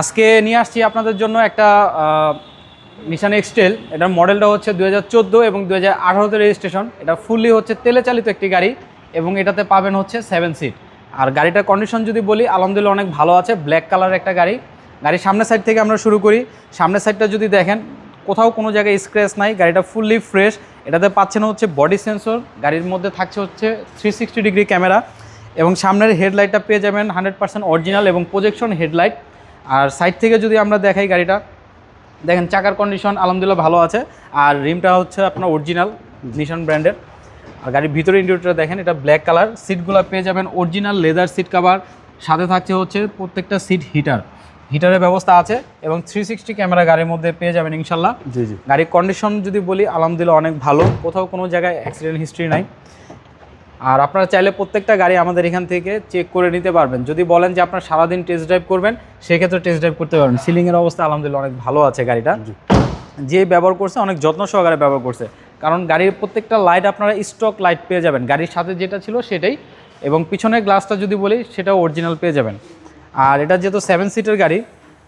আজকে নিয়ে আসছি আপনাদের জন্য একটা নিশান এক্সটেল এটার মডেলটা হচ্ছে দু হাজার চোদ্দ এবং দু হাজার আঠারোতে রেজিস্ট্রেশন এটা ফুললি হচ্ছে তেলে চালিত একটি গাড়ি এবং এটাতে পাবেন হচ্ছে সেভেন সিট আর গাড়িটার কন্ডিশন যদি বলি, আলহামদুলিল্লাহ অনেক ভালো আছে ব্ল্যাক কালার একটা গাড়ি। গাড়ির সামনের সাইড থেকে আমরা শুরু করি। সামনের সাইডটা যদি দেখেন, কোথাও কোনো জায়গায় স্ক্র্যাচ নাই, গাড়িটা ফুললি ফ্রেশ এটাতে পাচ্ছেন হচ্ছে বডি সেন্সর গাড়ির মধ্যে থাকছে হচ্ছে থ্রি সিক্সটি ডিগ্রি ক্যামেরা এবং সামনের হেডলাইটটা পেয়ে যাবেন হান্ড্রেড পার্সেন্ট অরিজিনাল এবং প্রজেকশন হেডলাইট আর সাইড থেকে যদি আমরা দেখাই গাড়িটা দেখেন চাকার কন্ডিশন আলহামদুলিল্লাহ ভালো আছে। আর রিমটা হচ্ছে আপনার অরিজিনাল নিশান ব্র্যান্ডের আর গাড়ির ভিতরে ইন্ডিউটার দেখেন এটা ব্ল্যাক কালার সিটগুলো পেয়ে যাবেন অরিজিনাল লেদার সিট কাভার সাথে থাকছে হচ্ছে প্রত্যেকটা সিট হিটার হিটারের ব্যবস্থা আছে এবং থ্রি সিক্সটি ক্যামেরা গাড়ির মধ্যে পেয়ে যাবেন ইনশাল্লাহ। জি জি। গাড়ির কন্ডিশন যদি বলি আলহামদুলিল্লাহ অনেক ভালো। কোথাও কোনো জায়গায় অ্যাক্সিডেন্ট হিস্ট্রি নাই। আর আপনারা চাইলে প্রত্যেকটা গাড়ি আমাদের এখান থেকে চেক করে নিতে পারবেন। যদি বলেন যে আপনার সারাদিন টেস্ট ড্রাইভ করবেন সেক্ষেত্রে টেস্ট ড্রাইভ করতে পারবেন। সিলিংয়ের অবস্থা আলহামদুলিল্লাহ অনেক ভালো আছে গাড়িটা। যে ব্যবহার করছে অনেক যত্ন সহকারে ব্যবহার করছে। কারণ গাড়ির প্রত্যেকটা লাইট আপনারা স্টক লাইট পেয়ে যাবেন। গাড়ির সাথে যেটা ছিল সেটাই। এবং পিছনের গ্লাসটা যদি বলি সেটাও অরিজিনাল পেয়ে যাবেন। আর এটা যেহেতু সেভেন সিটের গাড়ি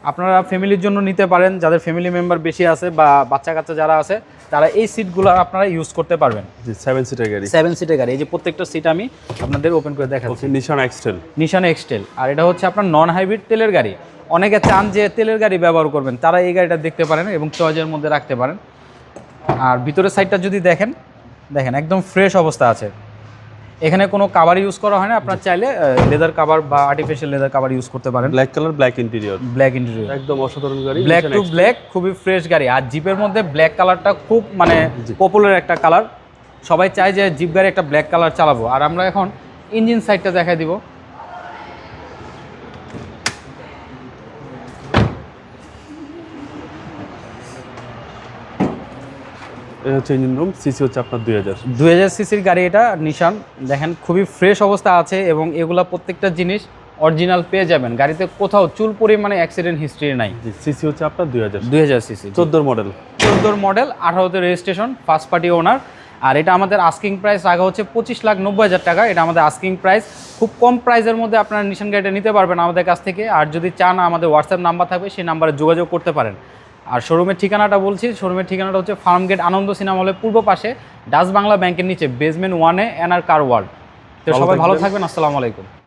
আপনারা ফ্যামিলির জন্য নিতে পারেন যাদের ফ্যামিলি মেম্বার বেশি আছে বা বাচ্চা কাচ্চা যারা আছে তারা এই সিটগুলো আপনারা ইউজ করতে পারবেন। জি সেভেন সিটের গাড়ি। সেভেন সিটের গাড়ি। এই যে প্রত্যেকটা সিট আমি আপনাদের ওপেন করে দেখাচ্ছি। নিশান এক্সটেল নিশান এক্সটেল আর এটা হচ্ছে আপনার নন হাইব্রিড তেলের গাড়ি। অনেকে চান যে তেলের গাড়ি ব্যবহার করবেন তারা এই গাড়িটা দেখতে পারেন এবং চয়েজের মধ্যে রাখতে পারেন। আর ভিতরের সাইডটা যদি দেখেন দেখেন একদম ফ্রেশ অবস্থা আছে। এখানে কোনো কাভার ইউজ করা হয় না আপনার চাইলে লেদার কাভার বা আর্টিফিশিয়াল লেদার কাভার ইউজ করতে পারেন। Black colour black interior black interior একদম অসাধারণ গাড়ি ব্ল্যাক টু ব্ল্যাক খুবই ফ্রেশ গাড়ি। আর জিপের মধ্যে ব্ল্যাক কালারটা খুব মানে পপুলার একটা কালার সবাই চায় যে জিপ গাড়ি একটা ব্ল্যাক কালার চালাবো। আর আমরা এখন ইঞ্জিন সাইডটা দেখাই দিব। হচ্ছে ইঞ্জিন রুম সিসি হচ্ছে আপনার দুই হাজার। দুই হাজার সিসির গাড়ি এটা নিশান। দেখেন খুবই ফ্রেশ অবস্থা আছে এবং এগুলা প্রত্যেকটা জিনিস অরিজিনাল পেয়ে যাবেন। গাড়িতে কোথাও চুল পরিমাণে অ্যাক্সিডেন্ট হিস্ট্রি নাই। সিসি হচ্ছে আপনার দুই হাজার। দুই হাজার সিসি চোদ্দোর মডেল চোদ্দোর মডেল আঠারোতে রেজিস্ট্রেশন ফার্স্ট পার্টি ওনার আর এটা আমাদের আস্কিং প্রাইস রাখা হচ্ছে পঁচিশ লাখ নব্বই হাজার টাকা। এটা আমাদের আস্কিং প্রাইস খুব কম প্রাইসের মধ্যে আপনারা নিশান গাড়িটা নিতে পারবেন আমাদের কাছ থেকে। আর যদি চান আমাদের হোয়াটসঅ্যাপ নাম্বার থাকবে সেই নাম্বারে যোগাযোগ করতে পারেন। আর শোরুমের ঠিকানাটা বলছি শোরুমের ঠিকানাটা হচ্ছে ফার্ম গেট আনন্দ সিনেমা হলের পূর্ব পাশে ডাচ বাংলা ব্যাংকের নিচে বেসমেন্ট ওয়ানে এনআর কার ওয়ার্ল্ড তো সবাই ভালো থাকবেন। থাকবেন আসসালামু আলাইকুম